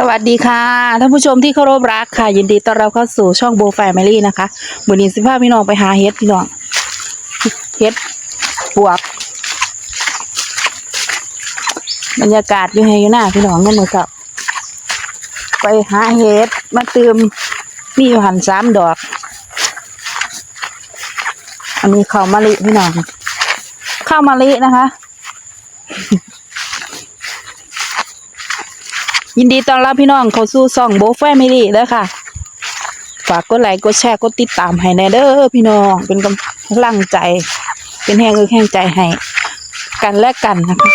สวัสดีค่ะท่านผู้ชมที่เคารพรักค่ะ ยินดีต้อนรับเข้าสู่ช่องโบแฟมิลี่นะคะวันนี้สิพาพี่น้องไปหาเฮ็ดพี่น้องเฮ็ดปวก บรรยากาศอยู่ให้อยู่หน้าพี่น้องนั่นมือกับไปหาเฮ็ดมาเติมมีอยู่หันสามดอก อันนี้ข้าวมะลิพี่น้องข้าวมะลินะคะ ยินดีต้อนรับพี่น้องเข้าสู่ซ่องโบแฟมิลี่เด้อค่ะ ฝากกดไลค์กดแชร์กดติดตามให้แน่เด้อพี่น้องเป็นกำลังใจ เป็นแห่งเอแห่งใจให้กันและกันนะคะ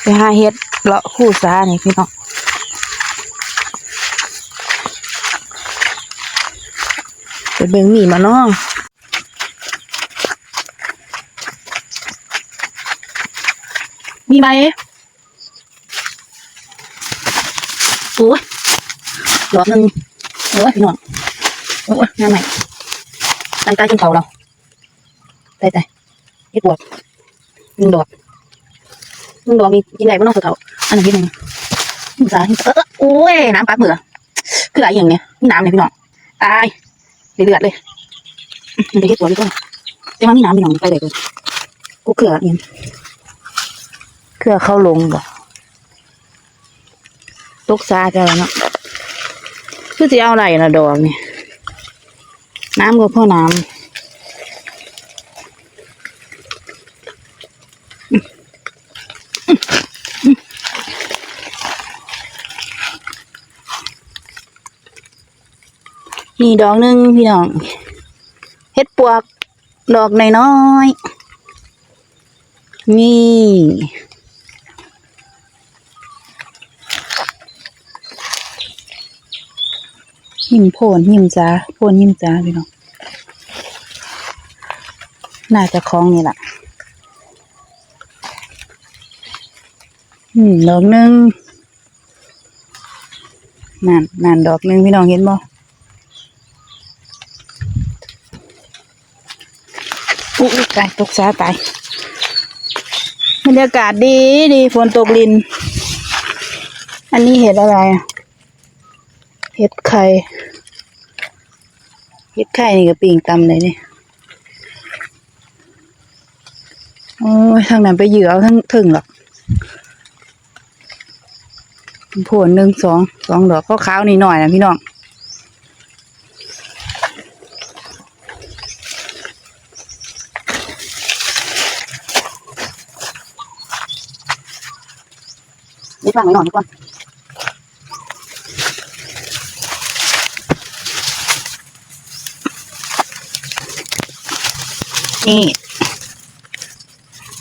ไปหาเฮ็ดเลาะคู่สานี่พี่น้อง ไป เบิ่งหมีมาเนาะมีไหมโอ้ยดอกหนึ่งโอ้ยพี่น้องโอ้ยงานใหม่ตั้งใจกินเขาเราใจใจนี่ปวดหนึ่งดอกหนึ่งดอกมีกินไหนบ้างเนาะสุดเท่าอันนี้นที่หนึ่งสาเออเออโอ้ยน้ำปลาเหมือคืออะไรอย่างเนี้ยนี่น้ำเนี่ยพี่น้องตาย เดือดเลยมันไปเฮ็ดตัวนี่ก็แต่ว่ามีน้ำมีหนองไปเลยเลยกูเกลือเนี่ยเกลือเข้าลงบ่ตกซาจะแล้วเนาะคือจะเอาอะไรนะดอกนี่น้ำก็พ่อน้ำ นี่ดอกหนึ่งพี่น้องเฮ็ดปวก ดอกน้อยๆนี่ หิมโพนหิมจ้าโพนหิมจ้าพี่น้อง น่าจะคล้องนี่แหละอืมดอกหนึ่งนั่นนั่นดอกหนึ่งพี่น้องเห็นบ่ อุ๊ยตายตกซาตายบรรยากาศดีดีฝนตกลิน อันนี้เห็ดอะไรอะเห็ดไข่ เห็ดไข่นี่ก็ปิ่งตำเลยนี่โอ้ยทางนั้นไปเหยื่อเอาทั้งถึงหรอกผลหนึ่งสองสองดอกขาวนี่หน่อยนะพี่น้อง นี่ฟังไว้หน่อยดีกว่านี่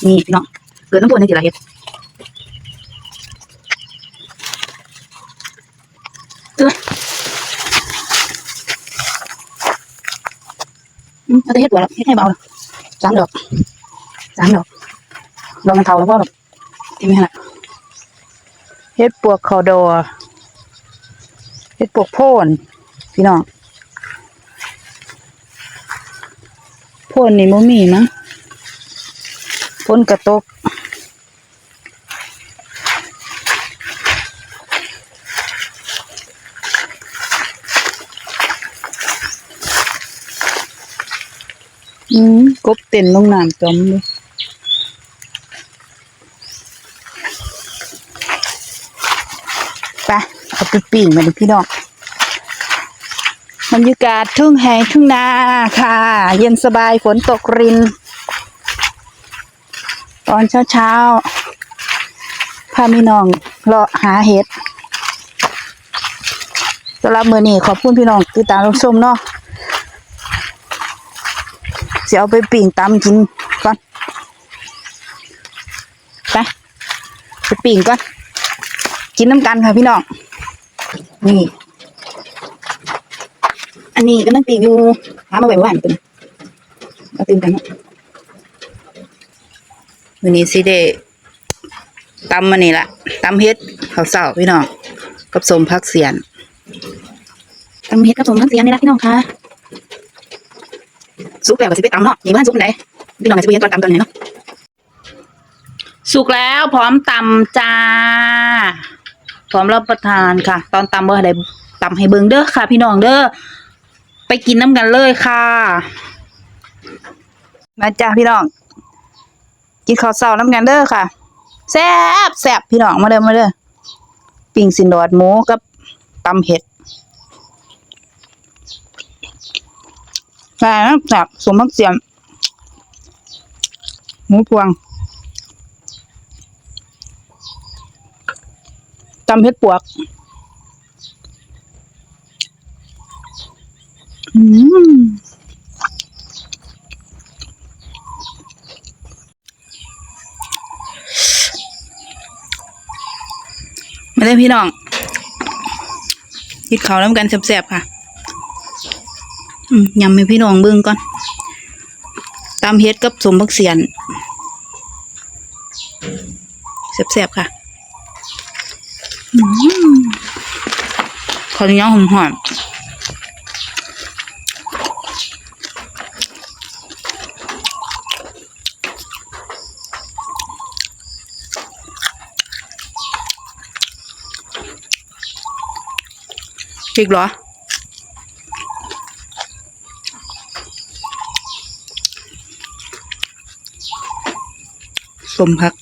นี่พี่น้องเกิดน้ำพุในจิระเฮ็ดเอ้ยอืมเอาแต่เฮ็ดตัวแล้วเฮ็ดให้เบาสามดอกสามดอกดอกมันเทาแล้วพ่อแบบที่ไม่ขนาด เฮ็ดปวกเขาดอเฮ็ดปวกโพนพี่น้องโพนนี่บ่มีมั้งฝนกระตกอืมกบเต้นลงน้ำจมเลย ไปเอาไปปิ่งมาดิพี่น้องบรรยากาศทุ่งแหงทุ่งนาค่ะ เย็นสบายฝนตกริน ตอนเช้าเช้าพาพี่น้องเลาะหาเห็ดสำหรับมือนี้ขอบคุณพี่น้องติดตามรับชมเนาะเสียเอาไปปิ่งตำกินก่อนไปไปปิ่งก่อน กินน้ำกันค่ะพี่น้อง นี่ อันนี้ก็นั่งปีอยู่หามาไว้หวานตัวมาตื่นกันวันนี้สิเดตำมานี่ละตำเฮ็ดข้าวเสาพี่น้อง กับสมพักเสียนตำเฮ็ดกับสมพักเสียนนี่ละพี่น้องค่ะสุกแล้วก็สิไปตำเนาะนี่มันสุกไหนพี่น้องจะไปเห็นตอนตำตอนไหนเนาะสุกแล้วพร้อมตำจ้า พร้อมรับประทานค่ะ ตอนตำเบอร์อะไรตำให้เบิงเด้อค่ะ พี่น้องเด้อไปกินน้ำกันเลยค่ะ มาจ้าพี่น้อง กินข้าวเช้าน้ำกันเด้อค่ะแซ่บแซ่บพี่น้องมาเด้อมาเด้อปิ้งสินดอดหมูกับตำเห็ดแซ่บแซ่บสมพักเสียมหมูพวงำเผ็ดปวก อืมมาเลยพี่น้องกินข้าวน้ำกันแซ่บๆค่ะยำให้พี่น้องเบิ่งก่อนตำเฮ็ดกับสมบักเสียนแซ่บๆค่ะ ขออนุญาตหอมหอมพริกเหรอสมพัก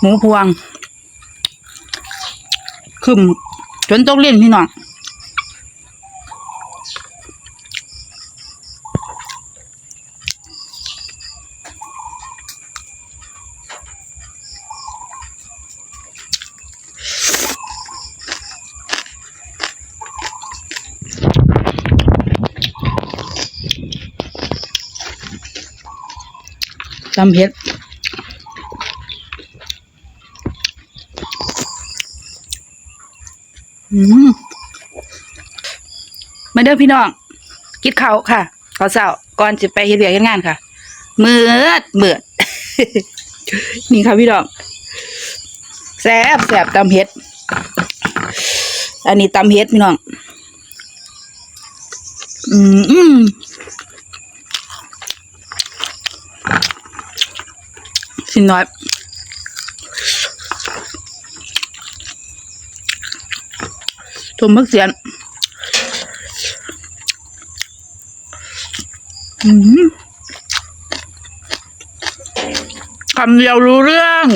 หมูพวงขึ้นจนต้องเล่นพี่น้องตำเผ็ดอื มาเด้อพี่น้อง กินข้าวค่ะข้าวเช้าก่อนจะไปเฮ็ดเวียกเฮ็ดงานค่ะเมือดมืดนี่ค่ะพี่น้องแซ่บแซ่บตำเฮ็ด อันนี้ตำเฮ็ดพี่น้อง อืมอืมสิน้อย ทมพักเสียนคำเดียวรู้เรื่อง